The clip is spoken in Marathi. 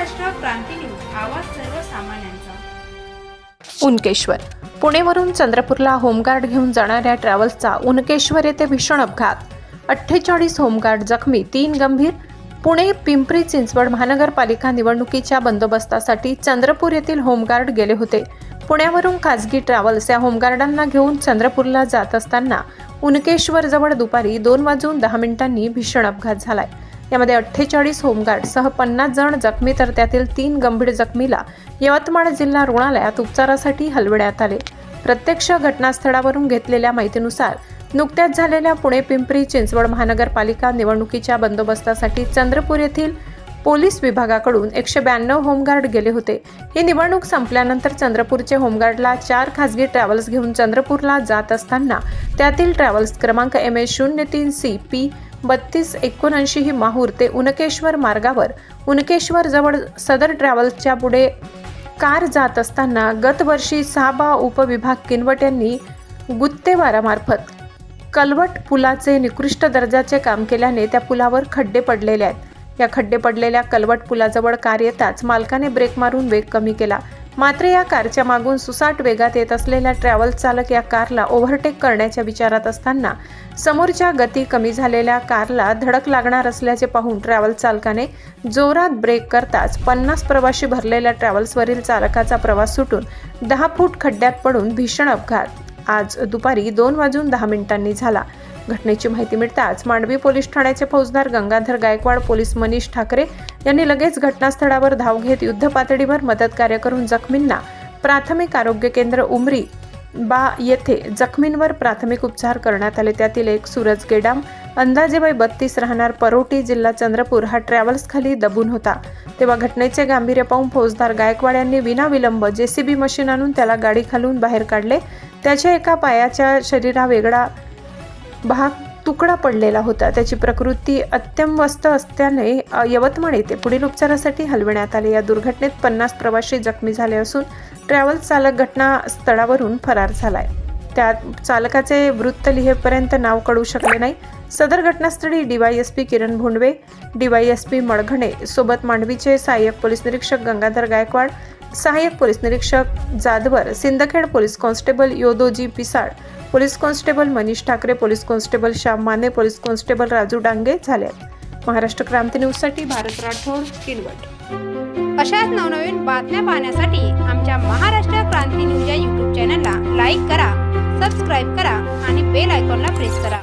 महाराष्ट्र क्रांती न्यूज आवाज सर्वसामान्यांचा. उनकेश्वर. पुणेवरून चंद्रपूरला होमगार्ड घेऊन जाणाऱ्या ट्रॅव्हल्सचा उनकेश्वर येथे भीषण अपघात. अठ्ठेचाळीस होमगार्ड जखमी तीन गंभीर. पुणे पिंपरी चिंचवड महानगरपालिका निवडणुकीच्या बंदोबस्तासाठी चंद्रपूर येथील होमगार्ड गेले होते. पुण्यावरून खासगी ट्रॅव्हल्स या होमगार्डांना घेऊन चंद्रपूरला जात असताना उनकेश्वरजवळ दुपारी दोन वाजून दहा मिनिटांनी भीषण अपघात झालाय. यामध्ये अठ्ठेचाळीस होमगार्डसह पन्नास जण जखमी तर त्यातील तीन गंभीर जखमीला यवतमाळ जिल्हा रुग्णालयात उपचारासाठी हलविण्यात आले. प्रत्यक्ष घटनास्थळावरून घेतलेल्या माहितीनुसार नुकत्याच झालेल्या पुणे पिंपरी चिंचवड महानगरपालिका निवडणुकीच्या बंदोबस्तासाठी चंद्रपूर येथील पोलीस विभागाकडून एकशे ब्याण्णव होमगार्ड गेले होते. ही निवडणूक संपल्यानंतर चंद्रपूरचे होमगार्डला चार खासगी ट्रॅव्हल्स घेऊन चंद्रपूरला जात असताना त्यातील ट्रॅव्हल्स क्रमांक एम एस शून्य तीन सी पी बत्तीस एकोणऐंशी ही माहूर ते उनकेश्वर मार्गावर. उनकेश्वर जवळ सदर ट्रॅव्हल्सच्या पुढे कार जात असताना गतवर्षी साबा उपविभाग किनवट यांनी गुत्तेवारामार्फत कलवट पुलाचे निकृष्ट दर्जाचे काम केल्याने त्या पुलावर खड्डे पडलेले आहेत. या खड्डे पडलेल्या कलवट पुलाजवळ कार येताच मालकाने ब्रेक मारून वेग कमी केला. मात्र या कारच्या मागून सुसाट वेगात येत असलेला ट्रॅव्हल्स चालक या कारला ओव्हरटेक करण्याच्या विचारात असताना समोरच्या गती कमी झालेल्या कारला धडक लागणार असल्याचे पाहून ट्रॅव्हल चालकाने जोरात ब्रेक करताच पन्नास प्रवाशी भरलेल्या ट्रॅव्हल्सवरील चालकाचा प्रवास सुटून दहा फूट खड्ड्यात पडून भीषण अपघात. आज दुपारी दोन वाजून दहा मिनिटांनी झाला. घटनेची माहिती मिळताच मांडवी पोलीस ठाण्याचे फौजदार गंगाधर गायकवाड पोलीस मनीष ठाकरे यांनी लगेच घटनास्थळावर धाव घेत युद्ध पातळीवर मदत कार्य करून जखमींना प्राथमिक आरोग्य केंद्र उमरी बा येथे जखमींवर प्राथमिक उपचार करण्यात आले. त्यातील एक सूरज गेडाम अंदाजे वय बत्तीस राहणार परोटी जिल्हा चंद्रपूर हा ट्रॅव्हल्स खाली दबून होता. तेव्हा घटनेचे गांभीर्य पाहून फौजदार गायकवाड यांनी विनाविलंब जेसीबी मशीन आणून त्याला गाडी खालून बाहेर काढले. त्याच्या एका पायाच्या शरीरा वेगळा भाग तुकडा पडलेला होता. त्याची प्रकृती अत्यमस्त असल्याने यवतमाळ येथे पुढील उपचारासाठी हलविण्यात आले. या दुर्घटनेत पन्नास प्रवासी जखमी झाले असून ट्रॅव्हल्स चालक घटनास्थळावरून फरार झालाय. त्यात चालकाचे वृत्त लिहेपर्यंत नाव कळू शकले नाही. सदर घटनास्थळी डीवायएसपी किरण भोंडवे डीवायएसपी मळघणे सोबत मांडवीचे सहाय्यक पोलीस निरीक्षक गंगाधर गायकवाड सहाय्यक पोलीस निरीक्षक Jadhavar Sindkhed police constable Yodoji Pisal police constable Manish Thakare police constable Shyam Mane police constable Raju Dange झाले महाराष्ट्र क्रांती न्यूजसाठी भारत राठोड किनवट. अशाच नवनवीन बातम्या पाहण्यासाठी आमच्या महाराष्ट्र क्रांती न्यूज या यूट्यूब चॅनलला लाईक करा सबस्क्राईब करा आणि बेल आयकॉनला प्रेस करा.